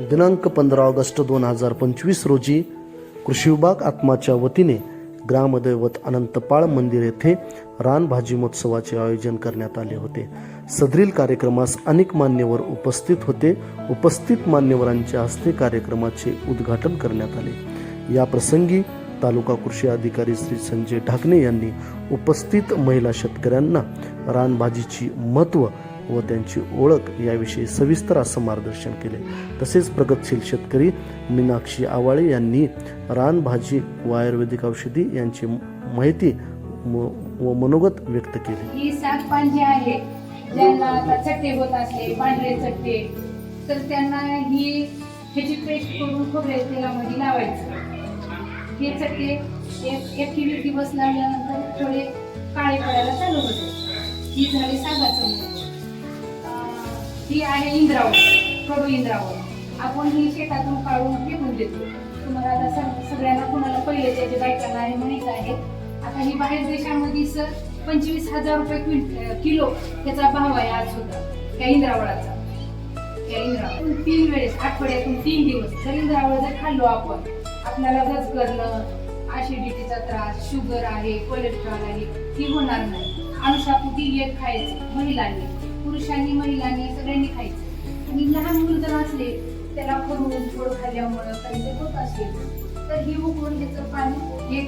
दिनांक पंधरा ऑगस्ट दोन हजार पंचवीस रोजी कृषी विभाग आत्माच्या वतीने ग्रामदैवत अनंतपाळ मंदिर येथे रानभाजी महोत्सवाचे आयोजन करण्यात आले होते. सदरील कार्यक्रमास अनेक मान्यवर उपस्थित होते. उपस्थित मान्यवरांच्या हस्ते कार्यक्रमाचे उद्घाटन करण्यात आले. या प्रसंगी तालुका कृषी अधिकारी श्री संजय ढाकणे यांनी उपस्थित महिला शेतकऱ्यांना रानभाजीची महत्त्व व त्यांची ओळख याविषयी सविस्तर असं मार्गदर्शन केले. तसेच प्रगतशील शेतकरी मीनाक्षी आवाळे यांनी रानभाजी व आयुर्वेदिक औषधी यांची माहिती व मनोगत व्यक्त केली. ही सागपान जे आहे ज्यांना आता चट्टे होत असले पांढरे चट्टे तर त्यांना ही ह्याची पेस्ट करून खोबऱ्या तेलामध्ये लावायचं. हे चट्टे एक एक किलो दिवस लावल्यानंतर थोडे काळे पडायला चालू होते. ही झाली सागाचं मूळ. ही आहे इंद्रावळ कडू इंद्रावळ. आपण ही शेतातून काढून फेकून देतो. तुम्हाला आता सग- सगळ्यांना कुणाला पहिले त्याच्या बायकांना आहे म्हणायचं आहे आता ही बाहेर देशामध्ये सर पंचवीस हजार रुपये क्विंट किलो त्याचा भाव आहे आज सुद्धा त्या इंद्रावळाचा. त्या इंद्रावळ तीन वेळेस आठवड्यातून तीन दिवस. जर इंद्रावळ जर खाल्लो आपण आपल्याला गज करणं ऍसिडिटीचा त्रास शुगर आहे कोलेस्ट्रॉल आहे ही होणार नाही. अनुसापोटी एक खायचं महिलांनी. पुरुषांनी महिलांनी सगळ्यांनी खायचं. आणि लहान मुलं जर असले त्याला करून थोडं खाल्ल्यामुळं काही जर होत असेल तर ही उकळून त्याचं पाणी हे